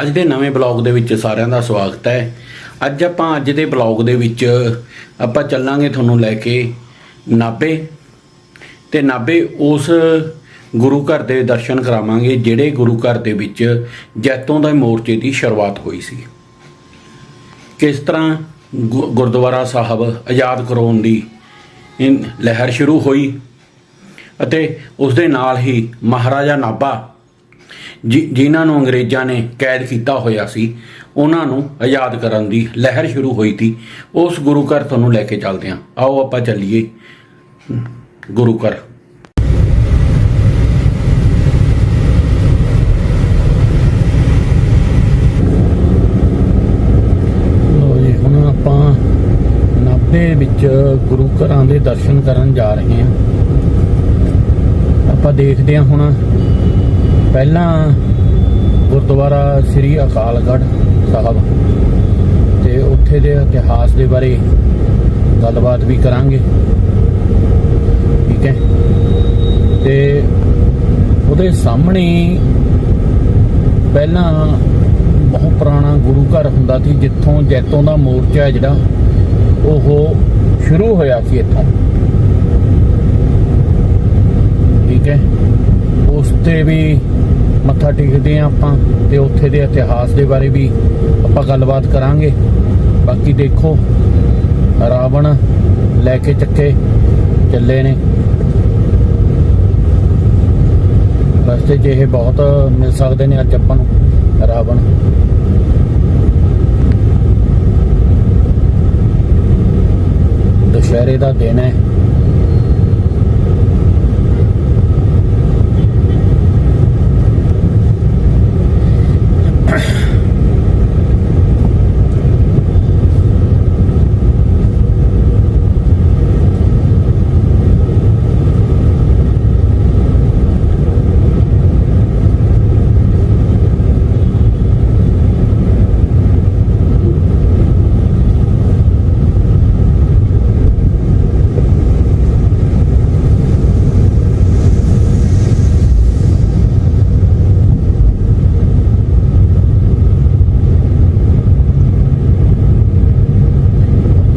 ਅੱਜ ਦੇ ਨਵੇਂ ਬਲੌਗ ਦੇ ਵਿੱਚ ਸਾਰਿਆਂ ਦਾ ਸਵਾਗਤ ਹੈ। ਅੱਜ ਆਪਾਂ ਅੱਜ ਦੇ ਬਲੌਗ ਦੇ ਵਿੱਚ ਆਪਾਂ ਚੱਲਾਂਗੇ ਤੁਹਾਨੂੰ ਲੈ ਕੇ ਨਾਭੇ। ਤੇ ਨਾਭੇ ਉਸ ਗੁਰੂ ਘਰ ਦੇ ਦਰਸ਼ਨ ਕਰਾਵਾਂਗੇ, ਜਿਹੜੇ ਗੁਰੂ ਘਰ ਦੇ ਵਿੱਚ ਜੈਤੋਂ ਦੇ ਮੋਰਚੇ ਦੀ ਸ਼ੁਰੂਆਤ ਹੋਈ ਸੀ। ਕਿਸ ਤਰ੍ਹਾਂ ਗੁ- ਗੁਰਦੁਆਰਾ ਸਾਹਿਬ ਆਜ਼ਾਦ ਕਰਾਉਣ ਦੀ ਲਹਿਰ ਸ਼ੁਰੂ ਹੋਈ ਅਤੇ ਉਸ ਦੇ ਨਾਲ ਹੀ ਮਹਾਰਾਜਾ ਨਾਭਾ ਜਿਨ੍ਹਾਂ ਨੂੰ ਅੰਗਰੇਜ਼ਾਂ ਨੇ ਕੈਦ ਕੀਤਾ ਹੋਇਆ ਸੀ, ਉਹਨਾਂ ਨੂੰ ਆਜ਼ਾਦ ਕਰਨ ਦੀ ਲਹਿਰ ਸ਼ੁਰੂ ਹੋਈ ਸੀ। ਉਸ ਗੁਰੂ ਘਰ ਤੁਹਾਨੂੰ ਲੈ ਕੇ ਚੱਲਦੇ ਹਾਂ। ਆਓ ਆਪਾਂ ਚੱਲੀਏ। ਗੁਰੂ ਘਰ। ਲੋ ਹੁਣ ਆਪਾਂ ਨਾਭੇ ਵਿੱਚ ਗੁਰੂ ਘਰਾਂ ਦੇ ਦਰਸ਼ਨ ਕਰਨ ਜਾ ਰਹੇ ਹਾਂ। ਆਪਾਂ ਦੇਖਦੇ ਹਾਂ ਹੁਣ ਪਹਿਲਾਂ ਗੁਰਦੁਆਰਾ ਸ੍ਰੀ ਅਕਾਲਗੜ੍ਹ ਸਾਹਿਬ ਤੇ ਉੱਥੇ ਦੇ ਇਤਿਹਾਸ ਦੇ ਬਾਰੇ ਗੱਲਬਾਤ ਵੀ ਕਰਾਂਗੇ। ਠੀਕ ਹੈ? ਤੇ ਉਹਦੇ ਸਾਹਮਣੇ ਪਹਿਲਾਂ ਬਹੁਤ ਪੁਰਾਣਾ ਗੁਰੂ ਘਰ ਹੁੰਦਾ ਸੀ, ਜਿੱਥੋਂ ਜੈਤੋਂ ਦਾ ਮੋਰਚਾ ਜਿਹੜਾ, ਉਹ ਸ਼ੁਰੂ ਹੋਇਆ ਸੀ ਇੱਥੋਂ। ਠੀਕ ਹੈ? ਉਸ ਤੇ ਵੀ ਮੱਥਾ ਟੇਕਦੇ ਹਾਂ ਆਪਾਂ ਤੇ ਉੱਥੇ ਦੇ ਇਤਿਹਾਸ ਦੇ ਬਾਰੇ ਵੀ ਆਪਾਂ ਗੱਲਬਾਤ ਕਰਾਂਗੇ। ਬਾਕੀ ਦੇਖੋ, ਰਾਵਣ ਲੈ ਕੇ ਚੱਕੇ ਚੱਲੇ ਨੇ। ਰਸਤੇ 'ਚ ਇਹ ਬਹੁਤ ਮਿਲ ਸਕਦੇ ਨੇ ਅੱਜ ਆਪਾਂ ਨੂੰ, ਰਾਵਣ। ਦੁਸ਼ਹਿਰੇ ਦਾ ਦਿਨ ਹੈ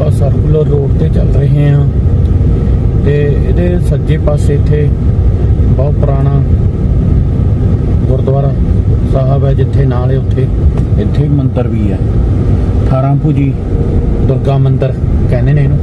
ਆਪਾਂ ਸਰਕੂਲਰ ਰੋਡ ਤੇ ਚੱਲ ਰਹੇ ਹਾਂ ਤੇ ਇਹਦੇ ਸੱਜੇ ਪਾਸੇ ਇੱਥੇ ਬਹੁਤ ਪੁਰਾਣਾ ਗੁਰਦੁਆਰਾ ਸਾਹਿਬ ਹੈ ਜਿੱਥੇ ਨਾਲੇ ਉੱਥੇ ਇੱਥੇ ਮੰਦਿਰ ਵੀ ਹੈ। 18 ਭੁਜੀ ਦੁਰਗਾ ਮੰਦਿਰ ਕਹਿੰਦੇ ਨੇ ਇਹਨੂੰ।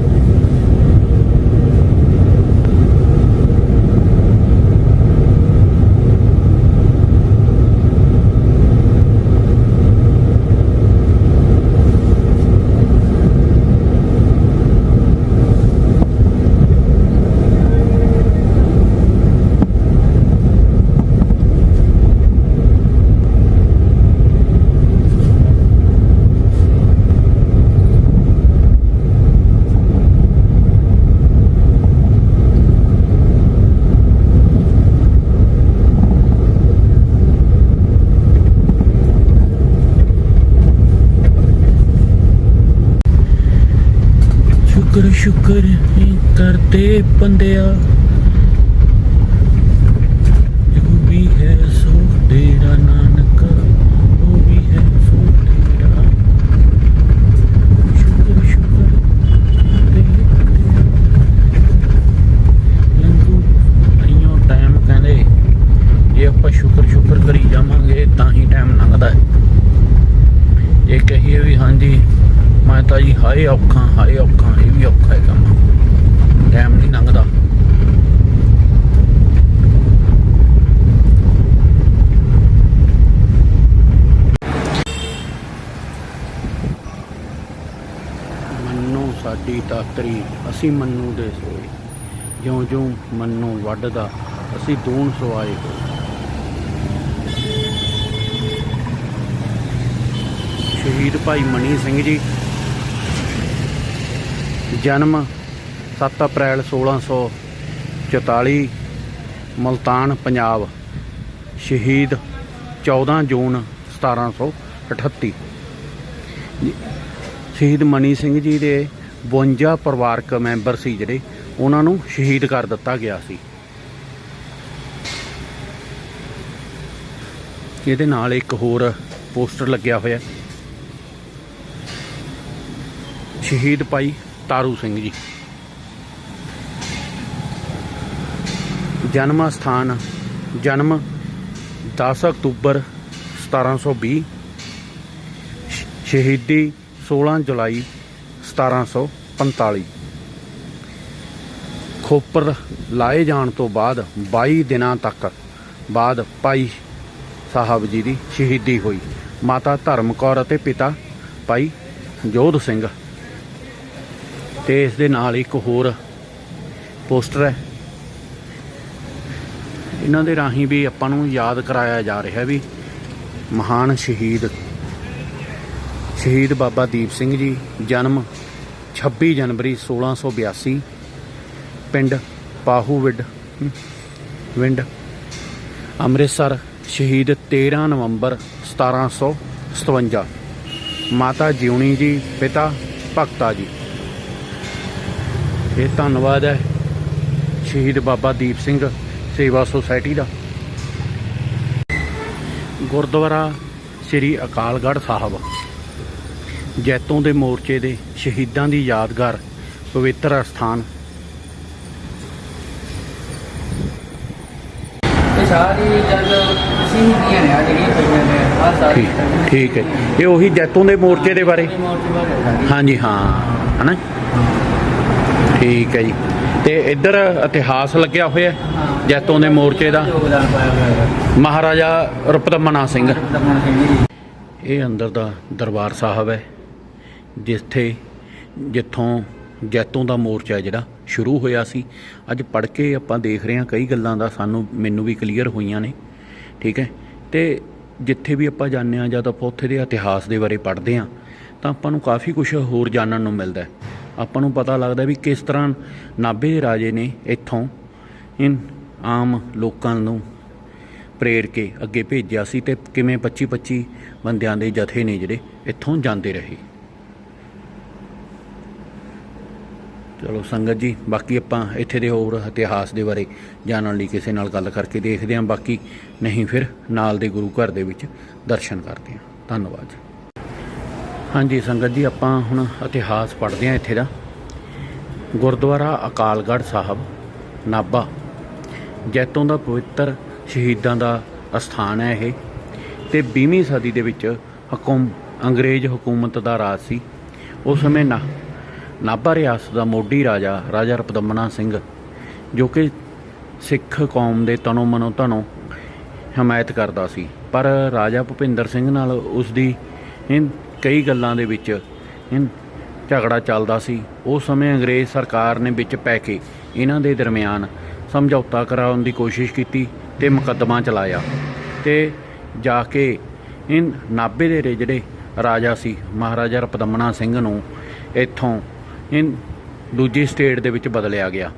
ਸ਼ੁਕਰ ਸ਼ੁਕਰ ਹੀ ਕਰਦੇ ਬੰਦਿਆ। ਜੋ ਵੀ ਹੈ ਸੋ ਤੇਰਾ ਨਾਨਕ ਉਹ ਵੀ ਹੈ ਸੋ ਤੇਰਾ ਸ਼ੁਕਰ ਸ਼ੁਕਰ ਲੰਗੂ, ਅਈਓ ਟਾਈਮ ਕਹਿੰਦੇ, ਜੇ ਆਪਾਂ ਸ਼ੁਕਰ ਸ਼ੁਕਰ ਕਰੀ ਜਾਵਾਂਗੇ, ਤਾਂ ਹੀ ਟਾਈਮ ਲੰਘਦਾ ਹੈ। ਇਹ ਕਹੀਏ ਵੀ ਹਾਂਜੀ, ਮੈਂ ਤਾਂ ਜੀ ਹਾਏ ਔਖਾ ਹਾਏ ਔਖਾ ਔਖਾ ਹੈ ਕੰਮ ਟਾਈਮ ਨਹੀਂ ਲੰਘਦਾ ਮੰਨੂ ਤਾਤਰੀ ਅਸੀਂ ਮੰਨੂ ਦੇ ਸੋਏ। ਜਿਉਂ ਜਿਉਂ ਮੰਨੂ ਵੱਢਦਾ ਅਸੀਂ ਦੂਣ ਸਵਾਏ ਹੋਏ। ਸ਼ਹੀਦ ਭਾਈ ਮਣੀ ਸਿੰਘ ਜੀ, ਜਨਮ 7 ਅਪ੍ਰੈਲ 1644 ਮਲਤਾਨ, ਪੰਜਾਬ। ਸ਼ਹੀਦ 14 ਜੂਨ 1738 ਸ਼ਹੀਦ ਮਨੀ ਸਿੰਘ ਜੀ ਦੇ 52 ਪਰਿਵਾਰਕ ਮੈਂਬਰ ਸੀ ਜਿਹੜੇ, ਉਹਨਾਂ ਨੂੰ ਸ਼ਹੀਦ ਕਰ ਦਿੱਤਾ ਗਿਆ ਸੀ। ਇਹਦੇ ਨਾਲ ਇੱਕ ਹੋਰ ਪੋਸਟਰ ਲੱਗਿਆ ਹੋਇਆ। ਸ਼ਹੀਦ ਭਾਈ ਤਾਰੂ ਸਿੰਘ ਜੀ। ਜਨਮ ਸਥਾਨ, ਜਨਮ 10 ਅਕਤੂਬਰ 1720 ਸ਼- ਸ਼ਹੀਦੀ 16 ਜੁਲਾਈ 1745 ਖੋਪਰ ਲਾਏ ਜਾਣ ਤੋਂ ਬਾਅਦ 22 ਦਿਨਾਂ ਤੱਕ ਬਾਅਦ ਭਾਈ ਸਾਹਿਬ ਜੀ ਦੀ ਸ਼ਹੀਦੀ ਹੋਈ। ਮਾਤਾ ਧਰਮ ਕੌਰ ਅਤੇ ਪਿਤਾ ਭਾਈ ਜੋਧ ਸਿੰਘ। ਤੇ ਇਸ ਦੇ ਨਾਲ ਇੱਕ ਹੋਰ ਪੋਸਟਰ ਹੈ। ਇਹਨਾਂ ਦੇ ਰਾਹੀਂ ਵੀ ਆਪਾਂ ਨੂੰ ਯਾਦ ਕਰਾਇਆ ਜਾ ਰਿਹਾ ਵੀ ਮਹਾਨ ਸ਼ਹੀਦ ਸ਼ਹੀਦ ਬਾਬਾ ਦੀਪ ਸਿੰਘ ਜੀ, ਜਨਮ 26 ਜਨਵਰੀ 1682 ਪਿੰਡ ਪਾਹੂਵਿੰਡ ਹਮ, ਵਿੰਡ ਅੰਮ੍ਰਿਤਸਰ ਸ਼ਹੀਦ 13 ਨਵੰਬਰ 1757 ਮਾਤਾ ਜਿਉਣੀ ਜੀ ਪਿਤਾ ਭਗਤਾ ਜੀ। ਇਹ ਧੰਨਵਾਦ ਹੈ ਸ਼ਹੀਦ ਬਾਬਾ ਦੀਪ ਸਿੰਘ ਸੇਵਾ ਸੁਸਾਇਟੀ ਦਾ। ਗੁਰਦੁਆਰਾ ਸ੍ਰੀ ਅਕਾਲਗੜ੍ਹ ਸਾਹਿਬ। ਜੈਤੋਂ ਦੇ ਮੋਰਚੇ ਦੇ ਸ਼ਹੀਦਾਂ ਦੀ ਯਾਦਗਾਰ ਪਵਿੱਤਰ ਅਸਥਾਨ। ਇਹ ਸਾਰੀ ਜਦ ਸ਼ਹੀਦੀਆਂ ਨੇ ਆ ਜਿਹੜੀਆਂ ਪਈਆਂ ਨੇ ਆ ਸਾਰੀ ਠੀਕ ਹੈ। ਇਹ ਉਹੀ ਜੈਤੋਂ ਦੇ ਮੋਰਚੇ ਦੇ ਬਾਰੇ? ਹਾਂਜੀ ਹਾਂ ਹਨਾ? ਠੀਕ ਹੈ ਜੀ। ਤੇ ਇੱਧਰ ਇਤਿਹਾਸ ਲੱਗਿਆ ਹੋਇਆ ਹੈ ਜੈਤੋਂ ਦੇ ਮੋਰਚੇ ਦਾ? ਮਹਾਰਾਜਾ ਰੁਪਤਮਨਾ ਸਿੰਘ। ਇਹ ਅੰਦਰ ਦਾ ਦਰਬਾਰ ਸਾਹਿਬ ਹੈ। ਜਿੱਥੇ ਜਿੱਥੋਂ ਜੈਤੋਂ ਦਾ ਮੋਰਚਾ ਜਿਹੜਾ ਸ਼ੁਰੂ ਹੋਇਆ ਸੀ, ਅੱਜ ਪੜ੍ਹ ਕੇ ਆਪਾਂ ਦੇਖ ਰਹੇ ਹਾਂ ਕਈ ਗੱਲਾਂ ਦਾ ਸਾਨੂੰ, ਮੈਨੂੰ ਵੀ ਕਲੀਅਰ ਹੋਈਆਂ ਨੇ, ਠੀਕ ਹੈ? ਤੇ ਜਿੱਥੇ ਵੀ ਆਪਾਂ ਜਾਂਦੇ ਹਾਂ ਜਦ ਆਪਾਂ ਉੱਥੇ ਦੇ ਇਤਿਹਾਸ ਦੇ ਬਾਰੇ ਪੜ੍ਹਦੇ ਹਾਂ, ਤਾਂ ਆਪਾਂ ਨੂੰ ਕਾਫੀ ਕੁਝ ਹੋਰ ਜਾਣਨ ਨੂੰ ਮਿਲਦਾ ਹੈ। ਆਪਾਂ ਨੂੰ ਪਤਾ ਲੱਗਦਾ ਵੀ ਕਿਸ ਤਰ੍ਹਾਂ ਨਾਭੇ ਦੇ ਰਾਜੇ ਨੇ ਇੱਥੋਂ ਇਨ ਆਮ ਲੋਕਾਂ ਨੂੰ ਪ੍ਰੇਰ ਕੇ ਅੱਗੇ ਭੇਜਿਆ ਸੀ ਤੇ ਕਿਵੇਂ 25 25 ਬੰਦਿਆਂ ਦੇ ਜਥੇ ਨੇ ਜਿਹੜੇ ਇੱਥੋਂ ਜਾਂਦੇ ਰਹੇ। ਚਲੋ ਸੰਗਤ ਜੀ, ਬਾਕੀ ਆਪਾਂ ਇੱਥੇ ਦੇ ਹੋਰ ਇਤਿਹਾਸ ਦੇ ਬਾਰੇ ਜਾਣਨ ਲਈ ਕਿਸੇ ਨਾਲ ਗੱਲ ਕਰਕੇ ਦੇਖਦੇ ਹਾਂ। ਬਾਕੀ ਨਹੀਂ ਫਿਰ ਨਾਲ ਦੇ ਗੁਰੂ ਘਰ ਦੇ ਵਿੱਚ ਦਰਸ਼ਨ ਕਰਦੇ ਹਾਂ। ਧੰਨਵਾਦ। ਹਾਂਜੀ ਸੰਗਤ ਜੀ, ਆਪਾਂ ਹੁਣ ਇਤਿਹਾਸ ਪੜ੍ਹਦੇ ਹਾਂ ਇੱਥੇ ਦਾ। ਗੁਰਦੁਆਰਾ ਅਕਾਲਗੜ੍ਹ ਸਾਹਿਬ, ਨਾਭਾ। ਜੈਤੋਂ ਦਾ ਪਵਿੱਤਰ ਸ਼ਹੀਦਾਂ ਦਾ ਅਸਥਾਨ ਹੈ ਇਹ। ਤੇ 20ਵੀਂ ਸਦੀ ਦੇ ਵਿੱਚ ਹਕੂਮ ਅੰਗਰੇਜ਼ ਹਕੂਮਤ ਦਾ ਰਾਜ ਸੀ। ਉਸ ਸਮੇਂ ਨਾ ਨਾਭਾ ਰਿਆਸਤ ਦਾ ਮੋਢੀ ਰਾਜਾ ਰਾਜਾ ਰਪਦਮਨਾ ਸਿੰਘ, ਜੋ ਕਿ ਸਿੱਖ ਕੌਮ ਦੇ ਤਨੋਂ ਮਨੋਂ ਧਨੋਂ ਹਮਾਇਤ ਕਰਦਾ ਸੀ। ਪਰ ਰਾਜਾ ਭੁਪਿੰਦਰ ਸਿੰਘ ਨਾਲ ਉਸ ਦੀ ਇਨ ਕਈ ਗੱਲਾਂ ਦੇ ਵਿੱਚ ਝਗੜਾ ਚੱਲਦਾ ਸੀ। ਉਸ ਸਮੇਂ ਅੰਗਰੇਜ਼ ਸਰਕਾਰ ਨੇ ਵਿੱਚ ਪੈ ਕੇ ਇਹਨਾਂ ਦੇ ਦਰਮਿਆਨ ਸਮਝੌਤਾ ਕਰਾਉਣ ਦੀ ਕੋਸ਼ਿਸ਼ ਕੀਤੀ ਤੇ ਮੁਕੱਦਮਾ ਚਲਾਇਆ ਤੇ ਜਾ ਕੇ ਇਨ ਨਾਭੇ ਦੇ ਜਿਹੜੇ ਰਾਜਾ ਸੀ, ਮਹਾਰਾਜਾ ਰਪਦਮਨਾ ਸਿੰਘ ਨੂੰ ਇੱਥੋਂ ਇਨ ਦੂਜੀ ਸਟੇਟ ਦੇ ਵਿੱਚ ਬਦਲਿਆ ਗਿਆ।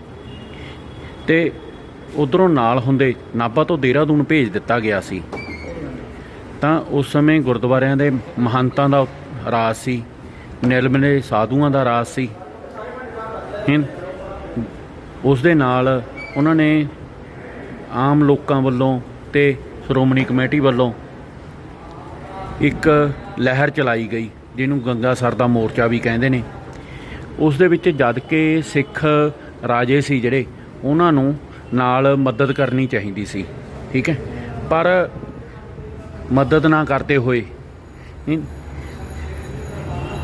ਤੇ ਉਧਰੋਂ ਨਾਲ ਹੁੰਦੇ ਨਾਭਾ ਤੋਂ ਦੇਹਰਾਦੂਨ ਭੇਜ ਦਿੱਤਾ ਗਿਆ ਸੀ। ਤਾਂ ਉਸ ਸਮੇਂ ਗੁਰਦੁਆਰਿਆਂ ਦੇ ਮਹੰਤਾਂ ਦਾ ਰਾਜ ਸੀ ਨਿਰਮਲੇ ਸਾਧੂਆਂ ਦਾ ਰਾਜ ਸੀ। ਹਨ ਉਸ ਦੇ ਨਾਲ ਉਹਨਾਂ ਨੇ ਆਮ ਲੋਕਾਂ ਵੱਲੋਂ ਤੇ ਸ਼੍ਰੋਮਣੀ ਕਮੇਟੀ ਵੱਲੋਂ ਇੱਕ ਲਹਿਰ ਚਲਾਈ ਗਈ, ਜਿਹਨੂੰ ਗੰਗਾ ਸਰ ਦਾ ਮੋਰਚਾ ਵੀ ਕਹਿੰਦੇ ਨੇ। ਉਸ ਦੇ ਵਿੱਚ ਜਦ ਕਿ ਸਿੱਖ ਰਾਜੇ ਸੀ ਜਿਹੜੇ, ਉਹਨਾਂ ਨੂੰ ਨਾਲ ਮਦਦ ਕਰਨੀ ਚਾਹੀਦੀ ਸੀ, ਠੀਕ ਹੈ? ਪਰ ਮਦਦ ਨਾ ਕਰਦੇ ਹੋਏ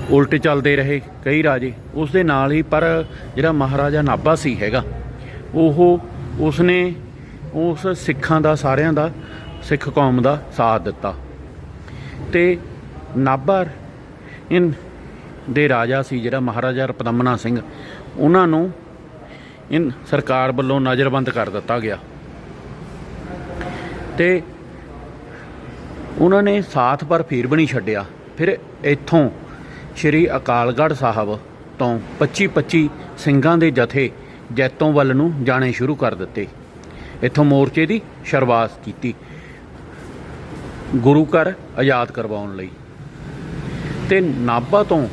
ਉਲਟ ਚੱਲਦੇ ਰਹੇ ਕਈ ਰਾਜੇ। ਉਸ ਦੇ ਨਾਲ ਹੀ ਪਰ ਜਿਹੜਾ ਮਹਾਰਾਜਾ ਨਾਭਾ ਸੀ ਹੈਗਾ, ਉਹ ਉਸਨੇ ਉਸ ਸਿੱਖਾਂ ਦਾ, ਸਾਰਿਆਂ ਦਾ, ਸਿੱਖ ਕੌਮ ਦਾ ਸਾਥ ਦਿੱਤਾ। ਤੇ ਨਾਭਾ ਇਨ ਦੇ ਰਾਜਾ ਸੀ ਜਿਹੜਾ ਮਹਾਰਾਜਾ ਰਪਦਮਨਾ ਸਿੰਘ, ਉਹਨਾਂ ਨੂੰ ਇਨ ਸਰਕਾਰ ਵੱਲੋਂ ਨਜ਼ਰਬੰਦ ਕਰ ਦਿੱਤਾ ਗਿਆ। ਤੇ ਉਹਨਾਂ ਨੇ ਸਾਥ ਪਰ ਫਿਰ ਵੀ ਨਹੀਂ ਛੱਡਿਆ। ਫਿਰ ਇੱਥੋਂ ਸ਼੍ਰੀ ਅਕਾਲਗੜ੍ਹ ਸਾਹਿਬ ਤੋਂ 25 25 ਸਿੰਘਾਂ ਦੇ ਜਥੇ ਜੈਤੋਂ ਵੱਲ ਨੂੰ ਜਾਣੇ ਸ਼ੁਰੂ ਕਰ ਦਿੱਤੇ। ਇੱਥੋਂ ਮੋਰਚੇ ਦੀ ਸ਼ੁਰੂਆਤ ਕੀਤੀ, ਗੁਰੂ ਘਰ ਆਜ਼ਾਦ ਕਰਵਾਉਣ ਲਈ। ਤੇ ਨਾਭਾ ਤੋਂ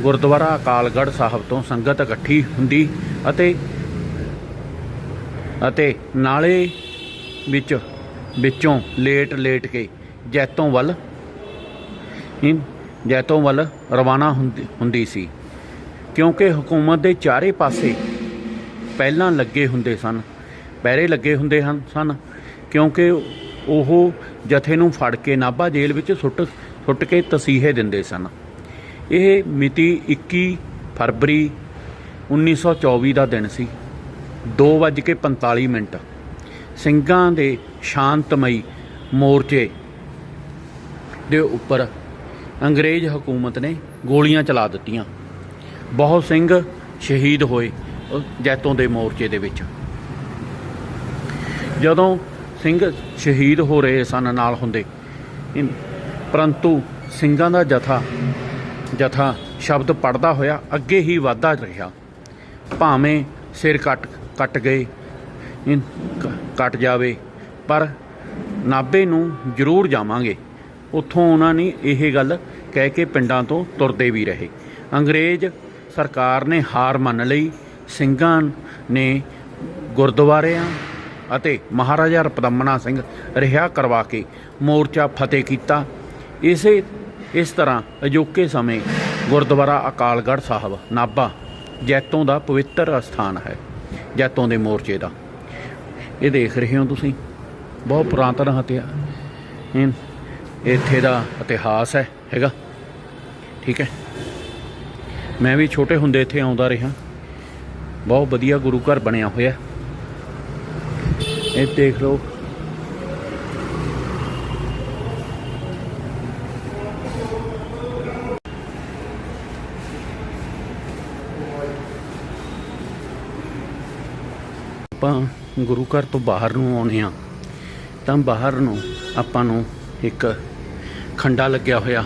ਗੁਰਦੁਆਰਾ ਅਕਾਲਗੜ੍ਹ ਸਾਹਿਬ ਤੋਂ ਸੰਗਤ ਇਕੱਠੀ ਹੁੰਦੀ ਅਤੇ ਅਤੇ ਨਾਲੇ ਵਿੱਚ ਵਿੱਚੋਂ ਲੇਟ ਲੇਟ ਕੇ ਜੈਤੋਂ ਵੱਲ ਜੈਤੋਂ ਵੱਲ ਰਵਾਨਾ ਹੁੰਦੀ ਹੁੰਦੀ ਸੀ। ਕਿਉਂਕਿ ਹਕੂਮਤ ਦੇ ਚਾਰੇ ਪਾਸੇ ਪਹਿਲਾਂ ਲੱਗੇ ਹੁੰਦੇ ਸਨ, ਪਹਿਰੇ ਲੱਗੇ ਹੁੰਦੇ ਹਨ, ਸਨ। ਕਿਉਂਕਿ ਉਹ ਜਥੇ ਨੂੰ ਫੜ ਕੇ ਨਾਭਾ ਜੇਲ੍ਹ ਵਿੱਚ ਸੁੱਟ ਸੁੱਟ ਕੇ ਤਸੀਹੇ ਦਿੰਦੇ ਸਨ। ਇਹ ਮਿਤੀ 21 ਫਰਵਰੀ 1924 ਦਾ ਦਿਨ ਸੀ। 2:45 ਮਿੰਟ। ਸਿੰਘਾਂ ਦੇ ਸ਼ਾਂਤਮਈ ਮੋਰਚੇ ਦੇ ਉੱਪਰ ਅੰਗਰੇਜ਼ ਹਕੂਮਤ ਨੇ ਗੋਲੀਆਂ ਚਲਾ ਦਿੱਤੀਆਂ। ਬਹੁਤ ਸਿੰਘ ਸ਼ਹੀਦ ਹੋਏ ਜੈਤੋਂ ਦੇ ਮੋਰਚੇ ਦੇ ਵਿੱਚ। ਜਦੋਂ ਸਿੰਘ ਸ਼ਹੀਦ ਹੋ ਰਹੇ ਸਨ ਨਾਲ ਹੁੰਦੇ ਪਰੰਤੂ ਸਿੰਘਾਂ ਦਾ ਜਥਾ ਜਥਾ ਸ਼ਬਦ ਪੜਦਾ ਹੋਇਆ ਅੱਗੇ ਹੀ ਵਧਦਾ ਰਿਹਾ। ਭਾਵੇਂ ਸਿਰ ਕੱਟ ਕੱਟ ਗਏ ਕੱਟ ਜਾਵੇ, ਪਰ ਨਾਭੇ ਨੂੰ ਜ਼ਰੂਰ ਜਾਵਾਂਗੇ। ਉੱਥੋਂ ਉਹਨਾਂ ਨੇ ਇਹ ਗੱਲ ਕਹਿ ਕੇ ਪਿੰਡਾਂ ਤੋਂ ਤੁਰਦੇ ਵੀ ਰਹੇ। ਅੰਗਰੇਜ਼ ਸਰਕਾਰ ਨੇ ਹਾਰ ਮੰਨ ਲਈ, ਸਿੰਘਾਂ ਨੇ ਗੁਰਦੁਆਰਿਆਂ ਅਤੇ ਮਹਾਰਾਜਾ ਰਪਦਮਨਾ ਸਿੰਘ ਰਿਹਾ ਕਰਵਾ ਕੇ ਮੋਰਚਾ ਫਤਿਹ ਕੀਤਾ। ਇਸੇ ਇਸ ਤਰ੍ਹਾਂ ਅਜੋਕੇ ਸਮੇਂ ਗੁਰਦੁਆਰਾ ਅਕਾਲਗੜ੍ਹ ਸਾਹਿਬ, ਨਾਭਾ, ਜੈਤੋਂ ਦਾ ਪਵਿੱਤਰ ਸਥਾਨ ਹੈ, ਜੈਤੋਂ ਦੇ ਮੋਰਚੇ ਦਾ। ਇਹ ਦੇਖ ਰਹੇ ਹੋ ਤੁਸੀਂ? ਬਹੁਤ ਪੁਰਾਤਨ ਹਤਿਆ ਇਹ ਇੱਥੇ ਦਾ ਇਤਿਹਾਸ ਹੈ, ਹੈਗਾ? ਠੀਕ ਹੈ? ਮੈਂ ਵੀ ਛੋਟੇ ਹੁੰਦੇ ਇੱਥੇ ਆਉਂਦਾ ਰਿਹਾ। ਬਹੁਤ ਵਧੀਆ ਗੁਰੂ ਘਰ ਬਣਿਆ ਹੋਇਆ। ਇਹ ਦੇਖ ਲਓ। ਆਪਾਂ ਗੁਰੂ ਘਰ ਤੋਂ ਬਾਹਰ ਨੂੰ ਆਉਨੇ ਆ ਤਾਂ ਬਾਹਰ ਨੂੰ ਆਪਾਂ ਨੂੰ ਇੱਕ ਖੰਡਾ ਲੱਗਿਆ ਹੋਇਆ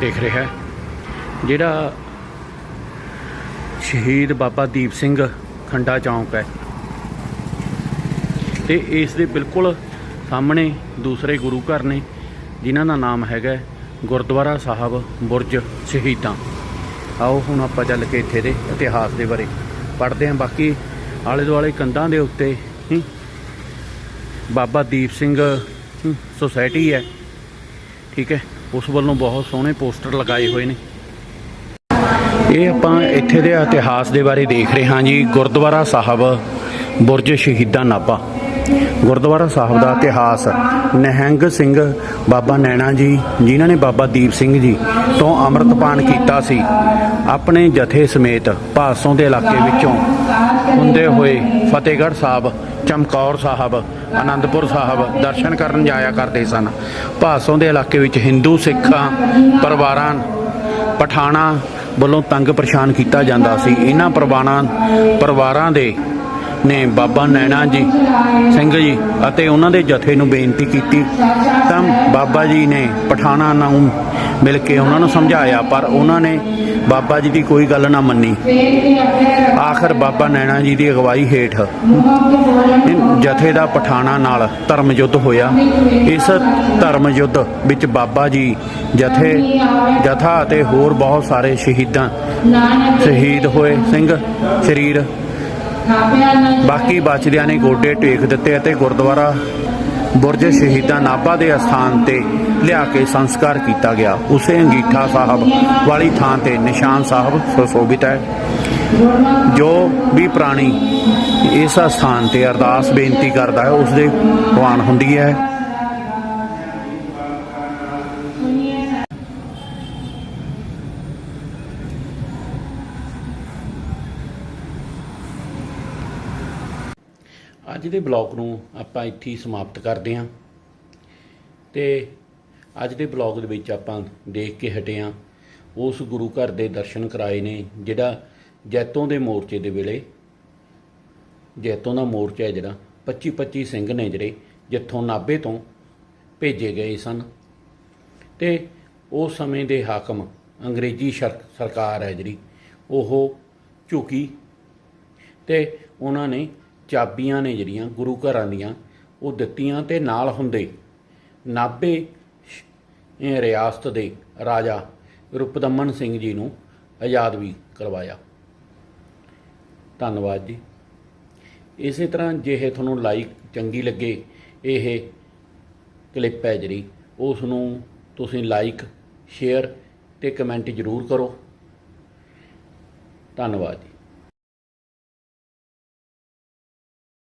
ਦੇਖ ਰਿਹਾ ਹੈ, ਜਿਹੜਾ ਸ਼ਹੀਦ ਬਾਬਾ ਦੀਪ ਸਿੰਘ ਖੰਡਾ ਚੌਂਕ ਹੈ। ਤੇ ਇਸ ਦੇ ਬਿਲਕੁਲ ਸਾਹਮਣੇ ਦੂਸਰੇ ਗੁਰੂ ਘਰ ਨੇ, ਜਿਨ੍ਹਾਂ ਦਾ ਨਾਮ ਹੈਗਾ ਗੁਰਦੁਆਰਾ ਸਾਹਿਬ ਬੁਰਜ ਸ਼ਹੀਦਾਂ। ਆਓ ਹੁਣ ਆਪਾਂ ਚੱਲ ਕੇ ਇੱਥੇ ਦੇ ਇਤਿਹਾਸ ਦੇ ਬਾਰੇ ਪੜ੍ਹਦੇ ਹਾਂ, ਬਾਕੀ ਆਲੇ ਦੁਆਲੇ ਕੰਧਾਂ ਦੇ ਉੱਤੇ। ਬਾਬਾ ਦੀਪ ਸਿੰਘ ਸੁਸਾਇਟੀ ਹੈ। ਠੀਕ ਹੈ। ਉਸ ਵੱਲੋਂ ਬਹੁਤ ਸੋਹਣੇ ਪੋਸਟਰ ਲਗਾਏ ਹੋਏ ਨੇ। ਇਹ ਆਪਾਂ ਇੱਥੇ ਦੇ ਇਤਿਹਾਸ ਦੇ ਬਾਰੇ ਦੇਖ ਰਹੇ ਹਾਂ ਜੀ। ਗੁਰਦੁਆਰਾ ਸਾਹਿਬ ਬੁਰਜ ਸ਼ਹੀਦਾਂ ਨਾਭਾ। ਗੁਰਦੁਆਰਾ ਸਾਹਿਬ ਦਾ ਇਤਿਹਾਸ, ਨਿਹੰਗ ਸਿੰਘ ਬਾਬਾ ਨੈਣਾ ਜੀ, ਜਿਨ੍ਹਾਂ ਨੇ ਬਾਬਾ ਦੀਪ ਸਿੰਘ ਜੀ ਤੋਂ ਅੰਮ੍ਰਿਤਪਾਨ ਕੀਤਾ ਸੀ, ਆਪਣੇ ਜਥੇ ਸਮੇਤ ਭਾਸੋਂ ਦੇ ਇਲਾਕੇ ਵਿੱਚੋਂ ਹੁੰਦੇ ਹੋਏ ਫਤਿਹਗੜ੍ਹ ਸਾਹਿਬ, ਚਮਕੌਰ ਸਾਹਿਬ ਆਨੰਦਪੁਰ ਸਾਹਿਬ ਦਰਸ਼ਨ ਕਰਨ ਜਾਇਆ ਕਰਦੇ ਸਨ। ਭਾਸੋਂ ਦੇ ਇਲਾਕੇ ਵਿੱਚ ਹਿੰਦੂ ਸਿੱਖਾਂ, ਪਰਿਵਾਰਾਂ, ਪਠਾਣਾ ਵੱਲੋਂ ਤੰਗ ਪਰੇਸ਼ਾਨ ਕੀਤਾ ਜਾਂਦਾ ਸੀ। ਇਹਨਾਂ ਪਰਿਵਾਰਾਂ ਪਰਿਵਾਰਾਂ ਦੇ ਨੇ ਬਾਬਾ ਨੈਣਾ ਜੀ, ਸਿੰਘ ਜੀ ਅਤੇ ਉਹਨਾਂ ਦੇ ਜਥੇ ਨੂੰ ਬੇਨਤੀ ਕੀਤੀ। ਤਾਂ ਬਾਬਾ ਜੀ ਨੇ ਪਠਾਣਾ ਨੂੰ ਮਿਲ ਕੇ ਉਹਨਾਂ ਨੂੰ ਸਮਝਾਇਆ, ਪਰ ਉਹਨਾਂ ਨੇ ਬਾਬਾ ਜੀ ਦੀ ਕੋਈ ਗੱਲ ਨਾ ਮੰਨੀ। ਆਖਰ ਬਾਬਾ ਨੈਣਾ ਜੀ ਦੀ ਅਗਵਾਈ ਹੇਠ ਜਥੇ ਦਾ ਪਠਾਣਾ ਨਾਲ ਧਰਮ ਯੁੱਧ ਹੋਇਆ। ਇਸ ਧਰਮ ਯੁੱਧ ਵਿੱਚ ਬਾਬਾ ਜੀ ਜਥੇ, ਜਥਾ ਅਤੇ ਹੋਰ ਬਹੁਤ ਸਾਰੇ ਸ਼ਹੀਦਾਂ ਸ਼ਹੀਦ ਹੋਏ। ਸਿੰਘ, ਸਰੀਰ ਬਾਕੀ ਬਚਦਿਆਂ ਨੇ ਗੋਡੇ ਟੇਕ ਦਿੱਤੇ ਅਤੇ ਗੁਰਦੁਆਰਾ ਬੁਰਜ ਸ਼ਹੀਦਾਂ ਨਾਭਾ ਦੇ ਅਸਥਾਨ ਤੇ ਲਿਆ ਕੇ ਸੰਸਕਾਰ ਕੀਤਾ ਗਿਆ। ਉਸੇ ਅੰਗੀਠਾ ਸਾਹਿਬ ਵਾਲੀ ਥਾਂ ਤੇ ਨਿਸ਼ਾਨ ਸਾਹਿਬ ਸੁਸ਼ੋਭਿਤ ਹੈ। ਜੋ ਵੀ ਪ੍ਰਾਣੀ ਇਸ ਅਸਥਾਨ ਤੇ ਅਰਦਾਸ ਬੇਨਤੀ ਕਰਦਾ ਹੈ ਉਸ ਦੇ ਭਗਵਾਨ ਹੁੰਦੀ ਹੈ। ਅੱਜ ਦੇ ਬਲੌਗ ਨੂੰ ਆਪਾਂ ਇੱਥੇ ਹੀ ਸਮਾਪਤ ਕਰਦੇ ਹਾਂ। ਤੇ ਅੱਜ ਦੇ ਬਲੌਗ ਦੇ ਵਿੱਚ ਆਪਾਂ ਦੇਖ ਕੇ ਹਟੇ ਹਾਂ, ਉਸ ਗੁਰੂ ਘਰ ਦੇ ਦਰਸ਼ਨ ਕਰਾਏ ਨੇ, ਜਿਹੜਾ ਜੈਤੋਂ ਦੇ ਮੋਰਚੇ ਦੇ ਵੇਲੇ, ਜੈਤੋਂ ਦਾ ਮੋਰਚਾ ਹੈ ਜਿਹੜਾ 25 25 ਸਿੰਘ ਨੇ ਜਿਹੜੇ ਜਿੱਥੋਂ ਨਾਭੇ ਤੋਂ ਭੇਜੇ ਗਏ ਸਨ। ਤੇ ਉਸ ਸਮੇਂ ਦੇ ਹਾਕਮ ਅੰਗਰੇਜ਼ੀ ਸ਼ਰ- ਸਰਕਾਰ ਹੈ ਜਿਹੜੀ, ਉਹ ਝੁਕੀ। ਤੇ ਉਹਨਾਂ ਨੇ ਚਾਬੀਆਂ ਨੇ ਜਿਹੜੀਆਂ ਗੁਰੂ ਘਰਾਂ ਦੀਆਂ, ਉਹ ਦਿੱਤੀਆਂ ਤੇ ਨਾਲ ਹੁੰਦੇ। ਨਾਭੇ ਸ਼- ਰਿਆਸਤ ਦੇ ਰਾਜਾ ਰੁਪਦਮਨ ਸਿੰਘ ਜੀ ਨੂੰ ਆਜ਼ਾਦ ਵੀ ਕਰਵਾਇਆ। ਧੰਨਵਾਦ ਜੀ। ਇਸੇ ਤਰ੍ਹਾਂ ਜੇ ਇਹ ਤੁਹਾਨੂੰ ਲਾਈਕ ਚੰਗੀ ਲੱਗੇ, ਇਹ ਕਲਿੱਪ ਹੈ ਜਿਹੜੀ, ਉਸ ਨੂੰ ਤੁਸੀਂ ਲਾਈਕ, ਸ਼ੇਅਰ ਤੇ ਕਮੈਂਟ ਜ਼ਰੂਰ ਕਰੋ। ਧੰਨਵਾਦ ਜੀ।